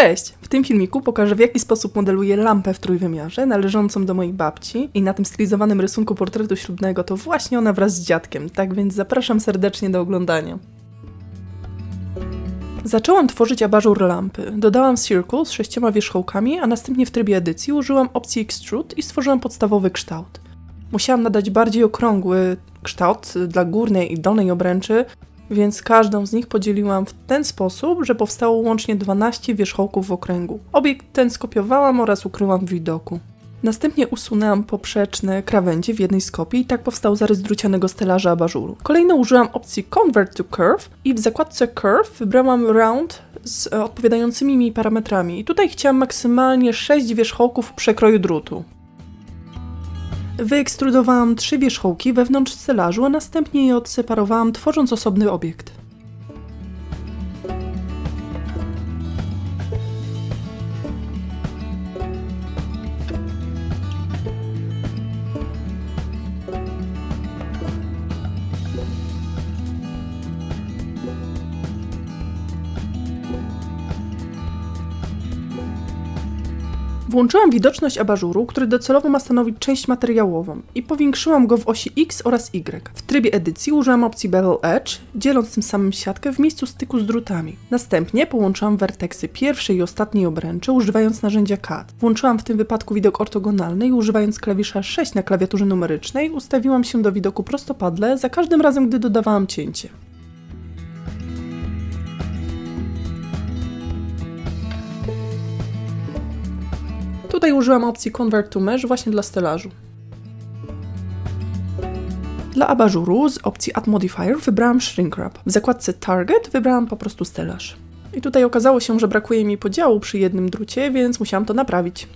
Cześć! W tym filmiku pokażę w jaki sposób modeluję lampę w trójwymiarze należącą do mojej babci i na tym stylizowanym rysunku portretu ślubnego to właśnie ona wraz z dziadkiem, tak więc zapraszam serdecznie do oglądania. Zaczęłam tworzyć abażur lampy. Dodałam circle z sześcioma wierzchołkami, a następnie w trybie edycji użyłam opcji extrude i stworzyłam podstawowy kształt. Musiałam nadać bardziej okrągły kształt dla górnej i dolnej obręczy, więc każdą z nich podzieliłam w ten sposób, że powstało łącznie 12 wierzchołków w okręgu. Obiekt ten skopiowałam oraz ukryłam w widoku. Następnie usunęłam poprzeczne krawędzie w jednej z kopii i tak powstał zarys drucianego stelaża abażuru. Kolejno użyłam opcji Convert to Curve i w zakładce Curve wybrałam Round z odpowiadającymi mi parametrami. I tutaj chciałam maksymalnie 6 wierzchołków przekroju drutu. Wyekstrudowałam trzy wierzchołki wewnątrz stelażu, a następnie je odseparowałam, tworząc osobny obiekt. Włączyłam widoczność abażuru, który docelowo ma stanowić część materiałową i powiększyłam go w osi X oraz Y. W trybie edycji użyłam opcji Bevel Edge, dzieląc tym samym siatkę w miejscu styku z drutami. Następnie połączyłam werteksy pierwszej i ostatniej obręczy używając narzędzia CAD. Włączyłam w tym wypadku widok ortogonalny i używając klawisza 6 na klawiaturze numerycznej ustawiłam się do widoku prostopadle za każdym razem, gdy dodawałam cięcie. Tutaj użyłam opcji Convert to Mesh właśnie dla stelażu. Dla abażuru z opcji Add Modifier wybrałam Shrink Wrap. W zakładce Target wybrałam po prostu stelaż. I tutaj okazało się, że brakuje mi podziału przy jednym drucie, więc musiałam to naprawić.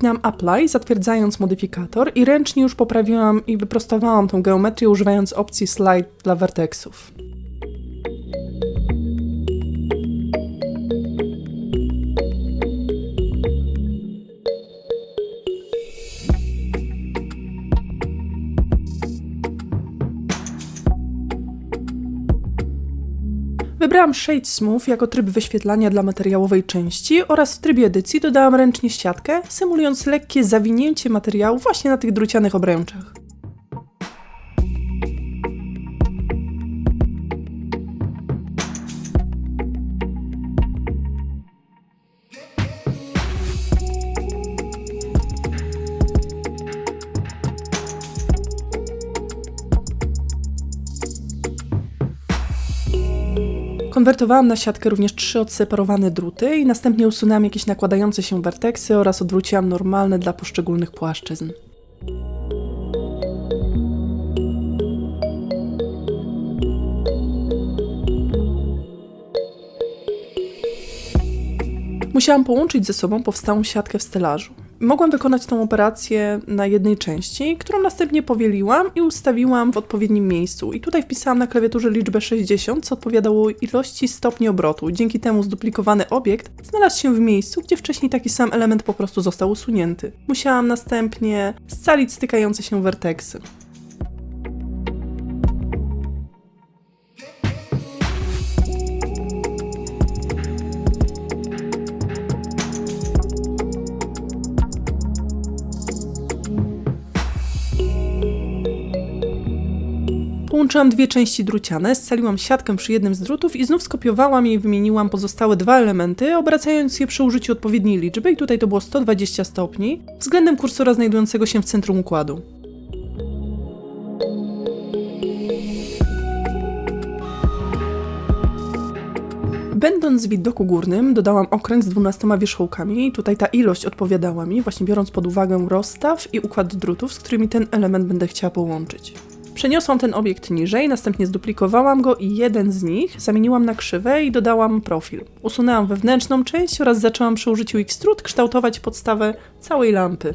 Kliknęłam Apply, zatwierdzając modyfikator i ręcznie już poprawiłam i wyprostowałam tą geometrię używając opcji Slide dla vertexów. Wybrałam Shade Smooth jako tryb wyświetlania dla materiałowej części oraz w trybie edycji dodałam ręcznie siatkę, symulując lekkie zawinięcie materiału właśnie na tych drucianych obręczach. Konwertowałam na siatkę również trzy odseparowane druty i następnie usunęłam jakieś nakładające się werteksy oraz odwróciłam normalne dla poszczególnych płaszczyzn. Musiałam połączyć ze sobą powstałą siatkę w stelażu. Mogłam wykonać tą operację na jednej części, którą następnie powieliłam i ustawiłam w odpowiednim miejscu. I tutaj wpisałam na klawiaturze liczbę 60, co odpowiadało ilości stopni obrotu. Dzięki temu zduplikowany obiekt znalazł się w miejscu, gdzie wcześniej taki sam element po prostu został usunięty. Musiałam następnie scalić stykające się werteksy. Połączyłam dwie części druciane, scaliłam siatkę przy jednym z drutów i znów skopiowałam je i wymieniłam pozostałe dwa elementy, obracając je przy użyciu odpowiedniej liczby i tutaj to było 120 stopni, względem kursora znajdującego się w centrum układu. Będąc w widoku górnym, dodałam okręg z 12 wierzchołkami i tutaj ta ilość odpowiadała mi, właśnie biorąc pod uwagę rozstaw i układ drutów, z którymi ten element będę chciała połączyć. Przeniosłam ten obiekt niżej, następnie zduplikowałam go i jeden z nich zamieniłam na krzywe i dodałam profil. Usunęłam wewnętrzną część oraz zaczęłam przy użyciu Xtrude kształtować podstawę całej lampy.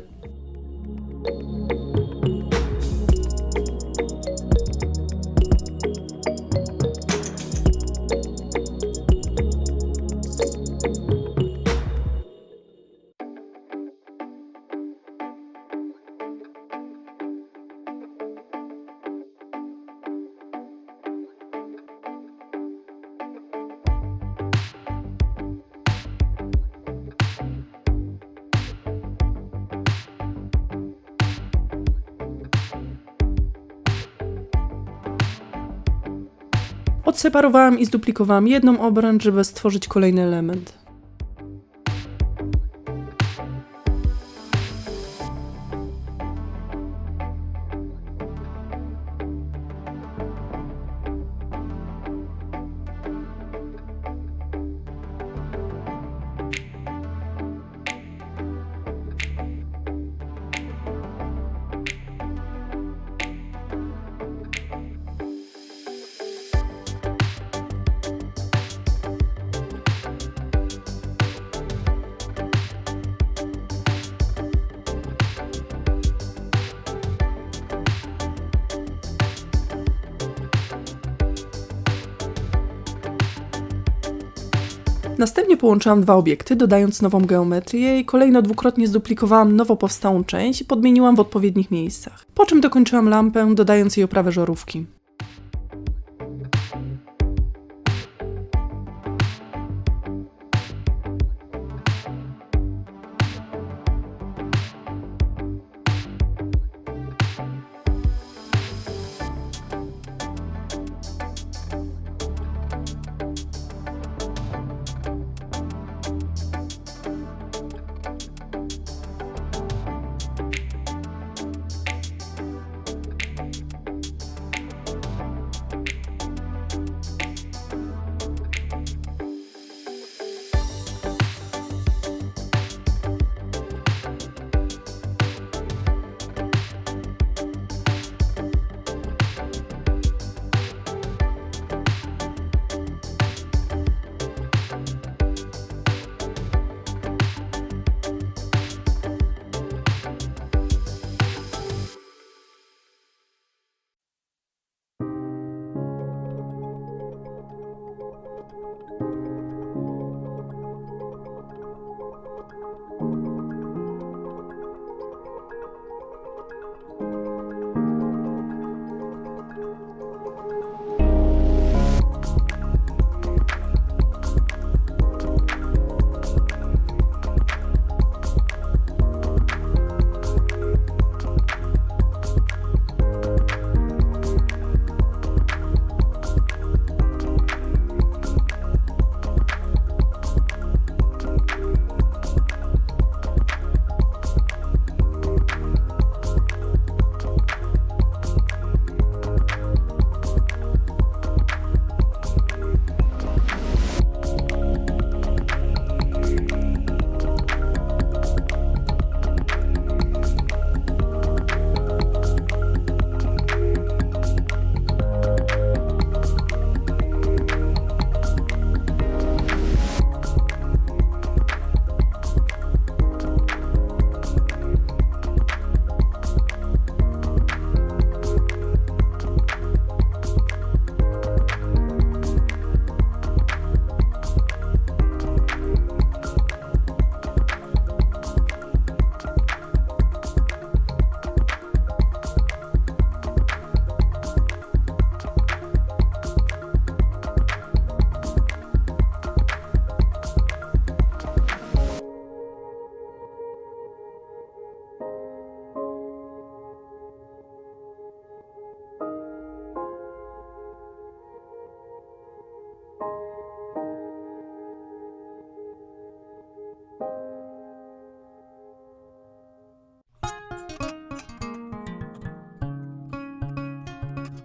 Odseparowałam i zduplikowałam jedną obręcz, żeby stworzyć kolejny element. Następnie połączyłam dwa obiekty, dodając nową geometrię i kolejno dwukrotnie zduplikowałam nowo powstałą część i podmieniłam w odpowiednich miejscach. Po czym dokończyłam lampę, dodając jej oprawę żarówki.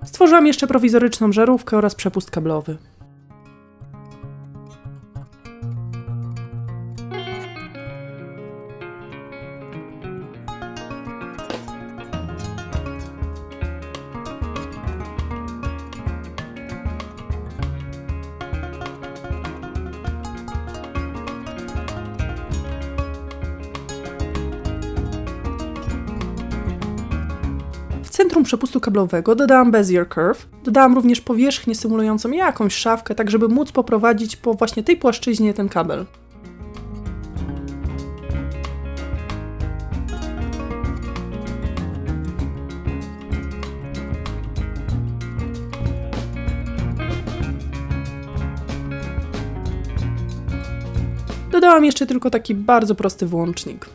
Stworzyłam jeszcze prowizoryczną żarówkę oraz przepust kablowy. Centrum przepustu kablowego dodałam Bezier Curve. Dodałam również powierzchnię symulującą jakąś szafkę, tak żeby móc poprowadzić po właśnie tej płaszczyźnie ten kabel. Dodałam jeszcze tylko taki bardzo prosty włącznik.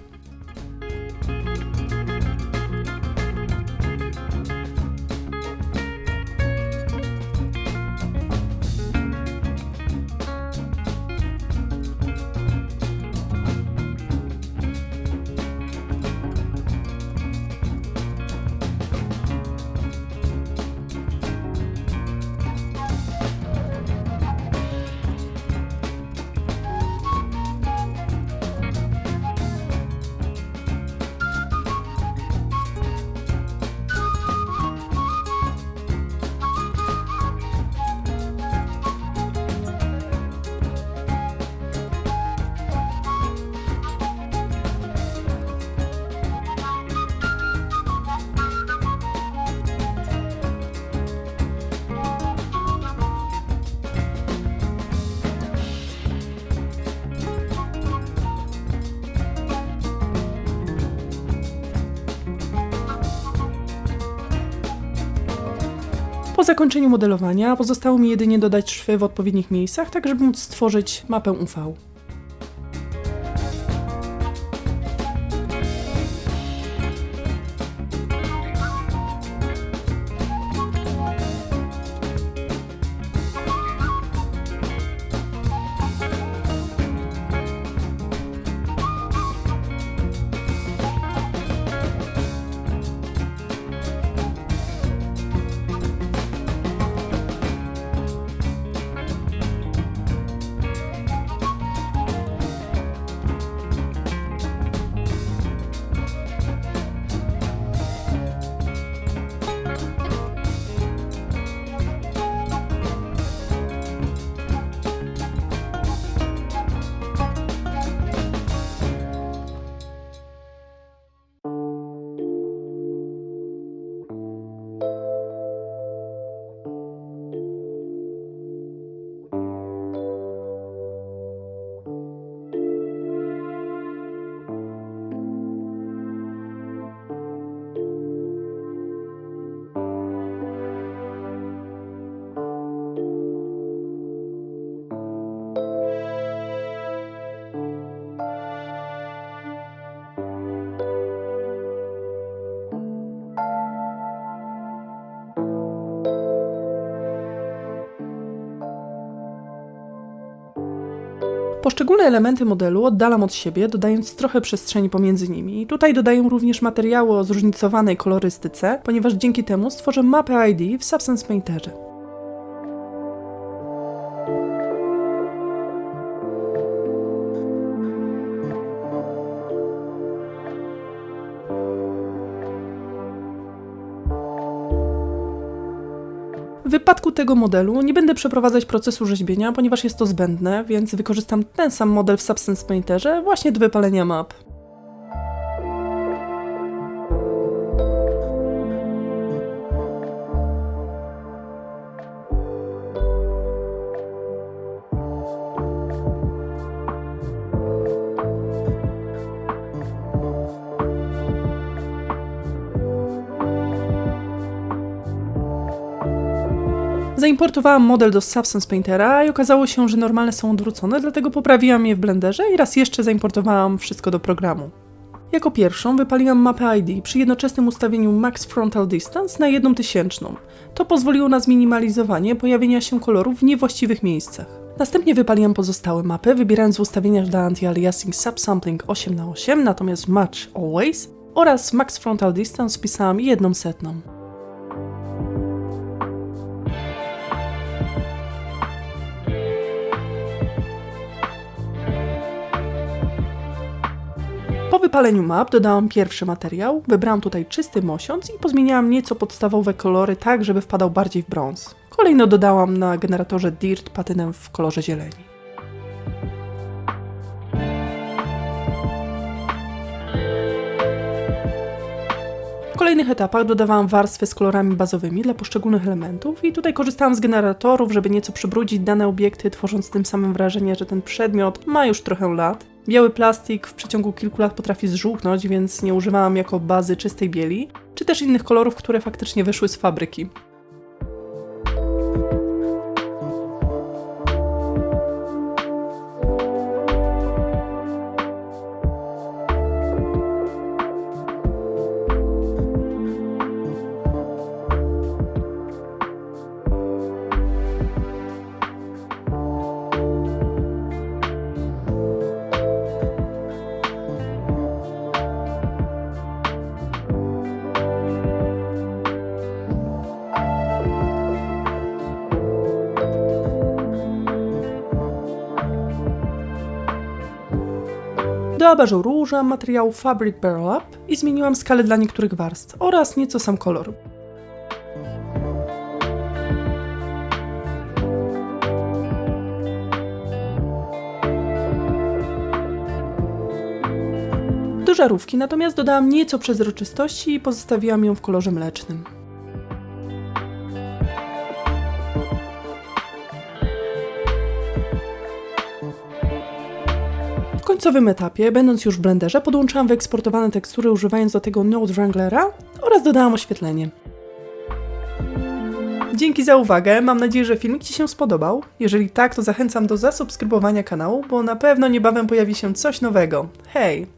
Zakończeniu modelowania pozostało mi jedynie dodać szwy w odpowiednich miejscach, tak żeby móc stworzyć mapę UV. Poszczególne elementy modelu oddalam od siebie, dodając trochę przestrzeni pomiędzy nimi. Tutaj dodaję również materiały o zróżnicowanej kolorystyce, ponieważ dzięki temu stworzę mapę ID w Substance Painterze. Wypadku tego modelu nie będę przeprowadzać procesu rzeźbienia, ponieważ jest to zbędne, więc wykorzystam ten sam model w Substance Painterze właśnie do wypalenia map. Zaimportowałam model do Substance Paintera i okazało się, że normalne są odwrócone, dlatego poprawiłam je w Blenderze i raz jeszcze zaimportowałam wszystko do programu. Jako pierwszą wypaliłam mapę ID przy jednoczesnym ustawieniu Max Frontal Distance na jedną tysięczną. To pozwoliło na zminimalizowanie pojawienia się kolorów w niewłaściwych miejscach. Następnie wypaliłam pozostałe mapy, wybierając w ustawieniach dla anti-aliasing subsampling 8x8, natomiast Match Always oraz Max Frontal Distance wpisałam jedną setną. Wypaleniu map dodałam pierwszy materiał, wybrałam tutaj czysty mosiąc i pozmieniałam nieco podstawowe kolory tak, żeby wpadał bardziej w brąz. Kolejno dodałam na generatorze Dirt patynem w kolorze zieleni. W kolejnych etapach dodawałam warstwy z kolorami bazowymi dla poszczególnych elementów i tutaj korzystałam z generatorów, żeby nieco przybrudzić dane obiekty, tworząc tym samym wrażenie, że ten przedmiot ma już trochę lat. Biały plastik w przeciągu kilku lat potrafi zżółknąć, więc nie używałam jako bazy czystej bieli, czy też innych kolorów, które faktycznie wyszły z fabryki. Do abażuru użyłam materiału Fabric Barrel Up i zmieniłam skalę dla niektórych warstw oraz nieco sam kolor. Do żarówki natomiast dodałam nieco przezroczystości i pozostawiłam ją w kolorze mlecznym. Końcowym etapie, będąc już w blenderze, podłączyłam wyeksportowane tekstury używając do tego Node Wranglera oraz dodałam oświetlenie. dzięki za uwagę. Mam nadzieję, że filmik Ci się spodobał. Jeżeli tak, to zachęcam do zasubskrybowania kanału, bo na pewno niebawem pojawi się coś nowego. Hej!